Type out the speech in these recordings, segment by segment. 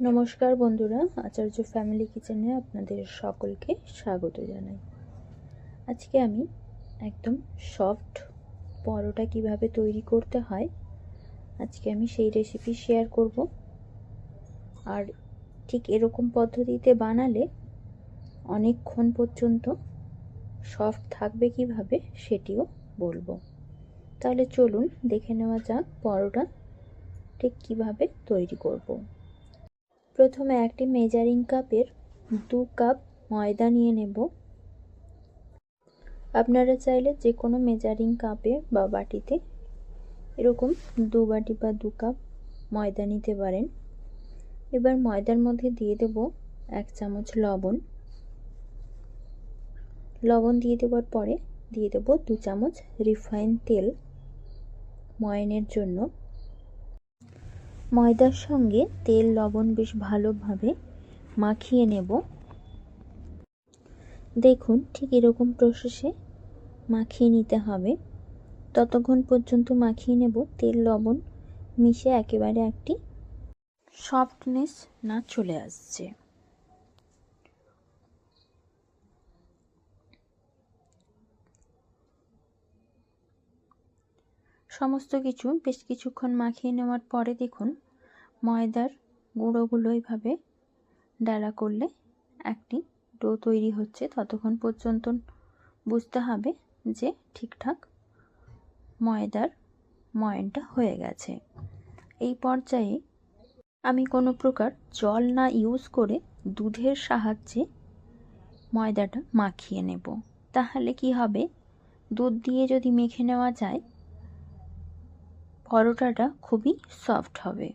নমস্কার বন্ধুরা, আচার্য ফ্যামিলি কিচেনে আপনাদের সকলকে স্বাগত জানাই। আজকে আমি একদম সফট পরোটা কীভাবে তৈরি করতে হয়, আজকে আমি সেই রেসিপি শেয়ার করব। আর ঠিক এরকম পদ্ধতিতে বানালে অনেকক্ষণ পর্যন্ত সফট থাকবে কীভাবে সেটিও বলব। তাহলে চলুন দেখে নেওয়া যাক পরোটা ঠিক কীভাবে তৈরি করব। প্রথমে একটি মেজারিং কাপের দু কাপ ময়দা নিয়ে নেব। আপনারা চাইলে যে কোনো মেজারিং কাপে বা বাটিতে এরকম দু বাটি বা দু কাপ ময়দা নিতে পারেন। এবার ময়দার মধ্যে দিয়ে দেব এক চামচ লবণ। লবণ দিয়ে দেওয়ার পরে দিয়ে দেব দু চামচ রিফাইন তেল ময়নের জন্য। ময়দার সঙ্গে তেল, লবণ বেশ ভালোভাবে মাখিয়ে নেব। দেখুন, ঠিক এরকম প্রসেসে মাখিয়ে নিতে হবে। ততক্ষণ পর্যন্ত মাখিয়ে নেব। তেল, লবণ মিশে একেবারে একটি সফটনেস না চলে আসছে। সমস্ত কিছু বেশ কিছুক্ষণ মাখিয়ে নেওয়ার পরে দেখুন, ময়দার গুঁড়োগুলো এইভাবে ডালা করলে একটি ডো তৈরি হচ্ছে। ততক্ষণ পর্যন্ত বুঝতে হবে যে ঠিকঠাক ময়দার ময়নটা হয়ে গেছে। এই পর্যায়ে আমি কোনো প্রকার জল না ইউজ করে দুধের সাহায্যে ময়দাটা মাখিয়ে নেব। তাহলে কি হবে? দুধ দিয়ে যদি মেখে নেওয়া যায় পরোটাটা খুবই সফট হবে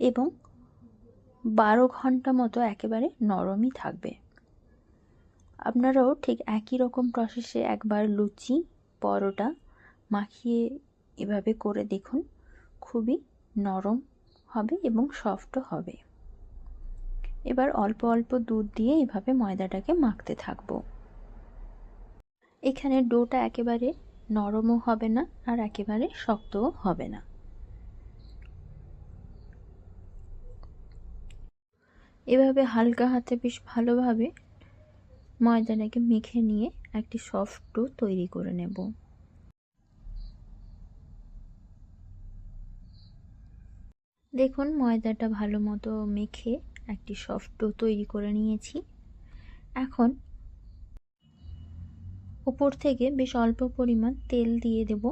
এবং বারো ঘণ্টা মতো একেবারে নরমই থাকবে। আপনারাও ঠিক একই রকম প্রসেসে একবার লুচি, পরোটা মাখিয়ে এভাবে করে দেখুন, খুবই নরম হবে এবং সফটও হবে। এবার অল্প অল্প দুধ দিয়ে এভাবে ময়দাটাকে মাখতে থাকব। এখানে ডোটা একেবারে নরমও হবে না আর একেবারে শক্তও হবে না। এভাবে হালকা হাতে বেশ ভালোভাবে ময়দাটাকে মেখে নিয়ে একটি সফট ডো তৈরি করে নেব। দেখুন, ময়দাটা ভালো মতো মেখে একটি সফট ডো তৈরি করে নিয়েছি। এখন উপর থেকে বেশ অল্প পরিমাণ তেল দিয়ে দেব,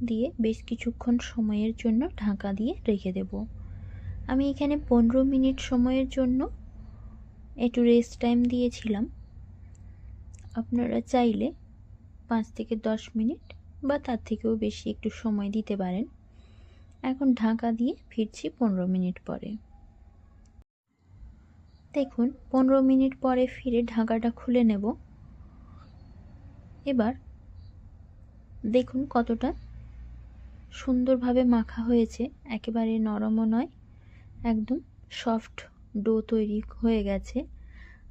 দিয়ে বেশ কিছুক্ষণ সময়ের জন্য ঢাকা দিয়ে রেখে দেব। আমি এখানে পনেরো মিনিট সময়ের জন্য একটু রেস্ট টাইম দিয়েছিলাম। আপনারা চাইলে পাঁচ থেকে দশ মিনিট বা তার থেকেও বেশি একটু সময় দিতে পারেন। এখন ঢাকা দিয়ে ফিরছি পনেরো মিনিট পরে। দেখুন, পনেরো মিনিট পরে ফিরে ঢাকাটা খুলে নেব। এবার দেখুন কতটা সুন্দরভাবে মাখা হয়েছে। একেবারে নরমও নয় একদম সফট ডো তৈরি হয়ে গেছে।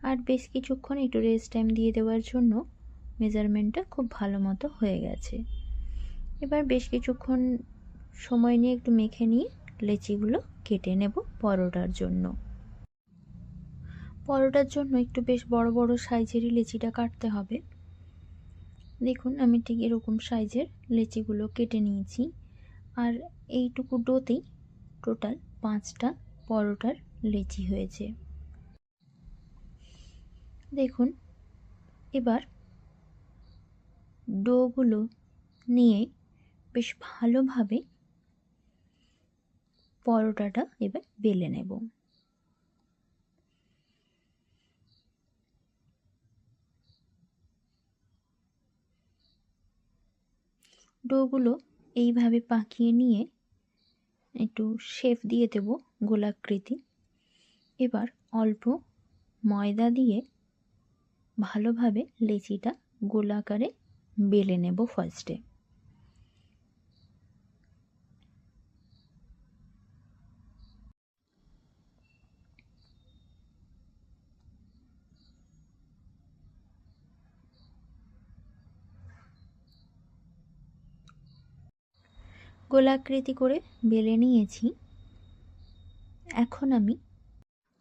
আর বেশ কিছুক্ষণ একটু রেস্ট টাইম দিয়ে দেওয়ার জন্য মেজারমেন্টটা খুব ভালো মতো হয়ে গেছে। এবার বেশ কিছুক্ষণ সময় নিয়ে একটু মেখে নিয়ে লেচিগুলো কেটে নেব পরোটার জন্য। পরোটার জন্য একটু বেশ বড় বড় সাইজেরই লেচিটা কাটতে হবে। দেখুন, আমি ঠিক এরকম সাইজের লেচিগুলো কেটে নিয়েছি। আর এইটুকু ডোতেই টোটাল পাঁচটা পরোটার লেচি হয়েছে। দেখুন, এবার ডোগুলো নিয়ে বেশ ভালোভাবে পরোটাটা এবার বেলে নেব। ডোগুলো এইভাবে পাকিয়ে নিয়ে একটু শেপ দিয়ে দেব গোলাকৃতি। এবার অল্প ময়দা দিয়ে ভালোভাবে লেচিটা গোলাকারে বেলে নেব ফার্স্টে গোলাকৃতি করে বেলে নিয়েছি। এখন আমি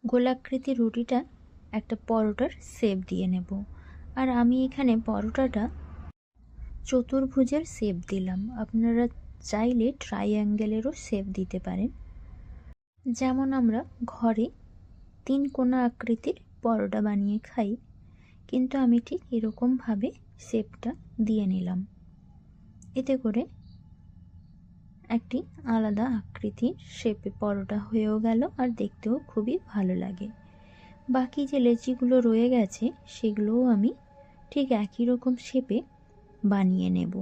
গোলাকৃতি রুটিটা একটা পরোটার শেপ দিয়ে নেব। আর আমি এখানে পরোটাটা চতুর্ভুজের শেপ দিলাম। আপনারা চাইলে ট্রাইঅ্যাঙ্গেলেরও শেপ দিতে পারেন। যেমন আমরা ঘরে তিন কোনা আকৃতির পরোটা বানিয়ে খাই, কিন্তু আমি ঠিক এরকমভাবে শেপটা দিয়ে নিলাম। এতে করে একটি আলাদা আকৃতির শেপে পরোটা হয়েও গেল আর দেখতেও খুবই ভালো লাগে। বাকি যে লেচিগুলো রয়ে গেছে, সেগুলোও আমি ঠিক একই রকম শেপে বানিয়ে নেব।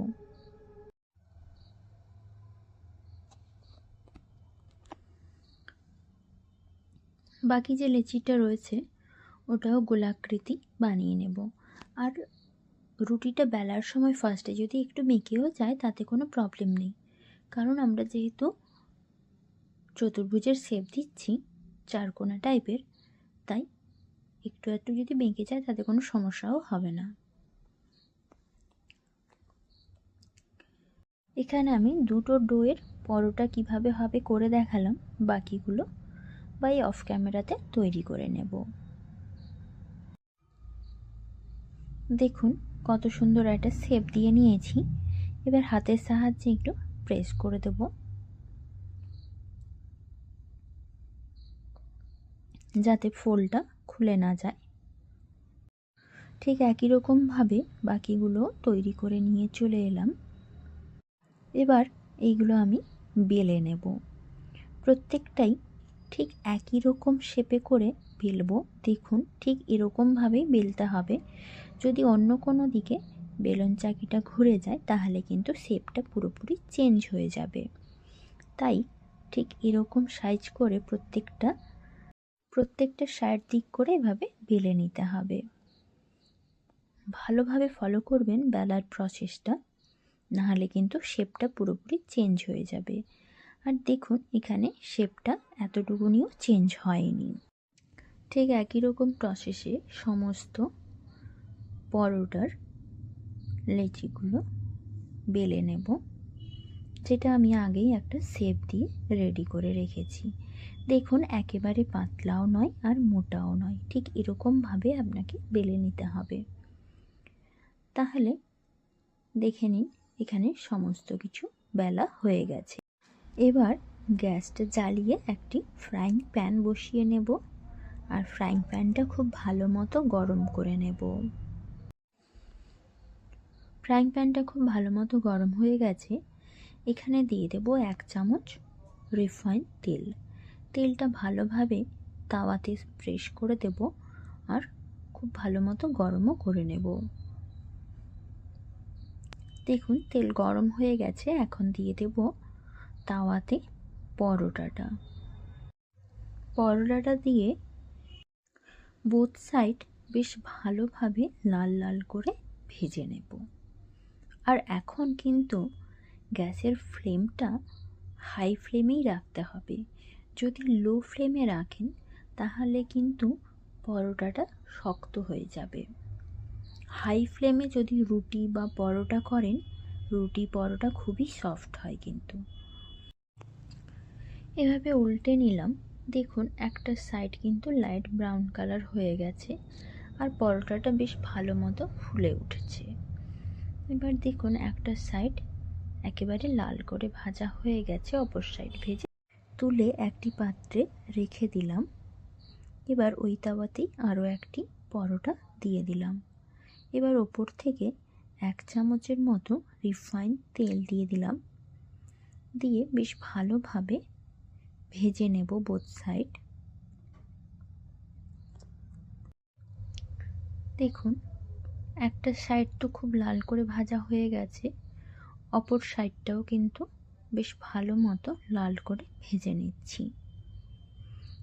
বাকি যে লেচিটা রয়েছে, ওটাও গোলাকৃতি বানিয়ে নেব। আর রুটিটা বেলার সময় ফার্স্টে যদি একটু মেকেও যায়, তাতে কোনো প্রবলেম নেই। কারণ আমরা যেহেতু চতুর্ভুজের শেপ দিচ্ছি চারকোনা টাইপের তাই একটু একটু যদি বেঁকে যায় তাতে কোনো সমস্যাও হবে না। এখানে আমি দুটো ডোয়ের পরোটা কীভাবে হবে করে দেখালাম, বাকিগুলো বা এই অফ ক্যামেরাতে তৈরি করে নেব। দেখুন কত সুন্দর একটা শেপ দিয়ে নিয়েছি। এবার হাতের সাহায্যে একটু প্রেস করে দেব। যাতে ফোলটা খুলে না যায়। ঠিক একই রকমভাবে বাকিগুলো তৈরি করে নিয়ে চলে এলাম। এবার এইগুলো আমি বেলে নেব। প্রত্যেকটাই ঠিক একই রকম শেপে করে বেলবো। দেখুন ঠিক এরকমভাবেই বেলতে হবে। যদি অন্য কোনো দিকে বেলুন চাকিটা ঘুরে যায়, তাহলে কিন্তু শেপটা পুরোপুরি চেঞ্জ হয়ে যাবে। তাই ঠিক এরকম সাইজ করে প্রত্যেকটা প্রত্যেকটা সাইড দিক করে এভাবে বেলে নিতে হবে। ভালোভাবে ফলো করবেন বেলার প্রসেসটা নাহলে কিন্তু শেপটা পুরোপুরি চেঞ্জ হয়ে যাবে। আর দেখুন, এখানে শেপটা এতটুকুনিও চেঞ্জ হয়নি। ঠিক একই রকম প্রসেসে সমস্ত পরোটার লেচিগুলো বেলে নেব, যেটা আমি আগেই একটা শেপ দিয়ে রেডি করে রেখেছি। দেখুন, একেবারে পাতলাও নয় আর মোটাও নয়, ঠিক এরকমভাবে আপনাকে বেলে নিতে হবে। তাহলে দেখে নিন, এখানে সমস্ত কিছু বেলা হয়ে গেছে। এবার গ্যাসটা জ্বালিয়ে একটি ফ্রাইং প্যান বসিয়ে নেব, আর ফ্রাইং প্যানটা খুব ভালো মতো গরম করে নেব। ফ্রাইং প্যানটা খুব ভালো মতো গরম হয়ে গেছে। এখানে দিয়ে দেব এক চামচ রিফাইন তেল। তেলটা ভালোভাবে তাওয়াতে স্প্রেস করে দেব আর খুব ভালো মতো গরমও করে নেব। দেখুন, তেল গরম হয়ে গেছে। এখন দিয়ে দেব তাওয়াতে পরোটাটা। পরোটাটা দিয়ে বোথ সাইড বেশ ভালোভাবে লাল লাল করে ভেজে নেব। আর এখন কিন্তু গ্যাসের ফ্লেমটা হাই ফ্লেমেই রাখতে হবে। যদি লো ফ্লেমে রাখেন, তাহলে কিন্তু পরোটাটা শক্ত হয়ে যাবে। হাই ফ্লেমে যদি রুটি বা পরোটা করেন, রুটি পরোটা খুবই সফট হয় কিন্তু। এভাবে উল্টে নিলাম। দেখুন, একটা সাইড কিন্তু লাইট ব্রাউন কালার হয়ে গেছে আর পরোটাটা বেশ ভালো মতো ফুলে উঠেছে। এবার দেখুন একটা সাইড একেবারে লাল করে ভাজা হয়ে গেছে, অপর সাইড ভেজে তুলে একটি পাত্রে রেখে দিলাম। এবার ওই তাওয়াতেই আরও একটি পরোটা দিয়ে দিলাম। এবার ওপর থেকে এক চামচের মতো রিফাইন তেল দিয়ে দিলাম। দিয়ে বেশ ভালোভাবে ভেজে নেব বোথ সাইড দেখুন একটা সাইড তো খুব লাল করে ভাজা হয়ে গেছে, অপর সাইডটাও কিন্তু বেশ ভালো মতো লাল করে ভেজে নিচ্ছি।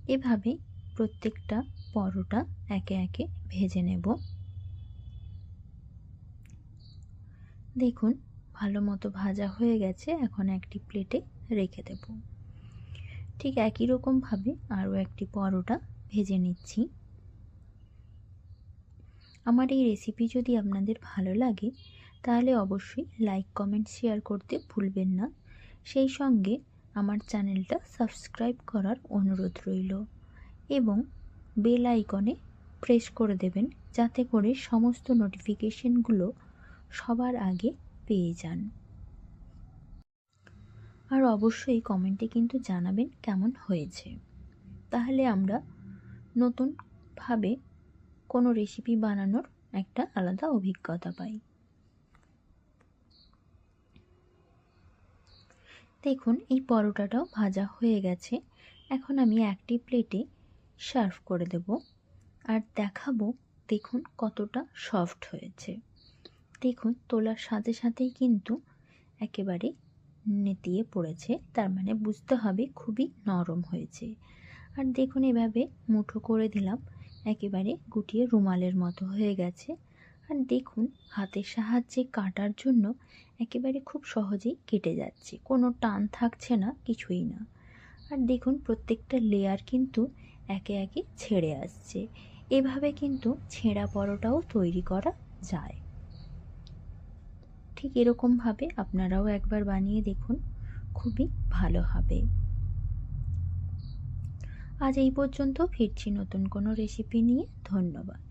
এভাবে প্রত্যেকটা পরোটা একে একে ভেজে নেব। দেখুন, ভালো মতো ভাজা হয়ে গেছে, এখন একটি প্লেটে রেখে দেব। ঠিক একই রকমভাবে আরও একটি পরোটা ভেজে নিচ্ছি। আমার এই রেসিপি যদি আপনাদের ভালো লাগে, তাহলে অবশ্যই লাইক কমেন্ট শেয়ার করতে ভুলবেন না। সেই সঙ্গে আমার চ্যানেলটা সাবস্ক্রাইব করার অনুরোধ রইল এবং বেল আইকনে প্রেস করে দেবেন যাতে করে সমস্ত নোটিফিকেশনগুলো সবার আগে পেয়ে যান। আর অবশ্যই কমেন্টে কিন্তু জানাবেন কেমন হয়েছে। তাহলে আমরা নতুনভাবে কোনো রেসিপি বানানোর একটা আলাদা অভিজ্ঞতা পাই। দেখুন, এই পরোটাটাও ভাজা হয়ে গেছে। এখন আমি একটি প্লেটে সার্ভ করে দেব আর দেখাবো, দেখুন কতটা সফট হয়েছে। দেখুন, তোলার সাথে সাথেই কিন্তু একেবারে নেতিয়ে পড়েছে, তার মানে বুঝতে হবে খুবই নরম হয়েছে। আর দেখুন, এভাবে মুঠো করে দিলাম। একেবারে গুটিয়ে রুমালের মতো হয়ে গেছে। আর দেখুন, হাতের সাহায্যে কাটার জন্য একেবারে খুব সহজেই কেটে যাচ্ছে। কোনো টান থাকছে না, কিছুই না। আর দেখুন, প্রত্যেকটা লেয়ার কিন্তু একে একে ছেড়ে আসছে। এভাবে কিন্তু ছেঁড়া পরোটাও তৈরি করা যায়। ঠিক এরকমভাবে আপনারাও একবার বানিয়ে দেখুন, খুবই ভালো হবে। আজ এই পর্যন্ত ফিরছি নতুন কোনো রেসিপি নিয়ে। ধন্যবাদ।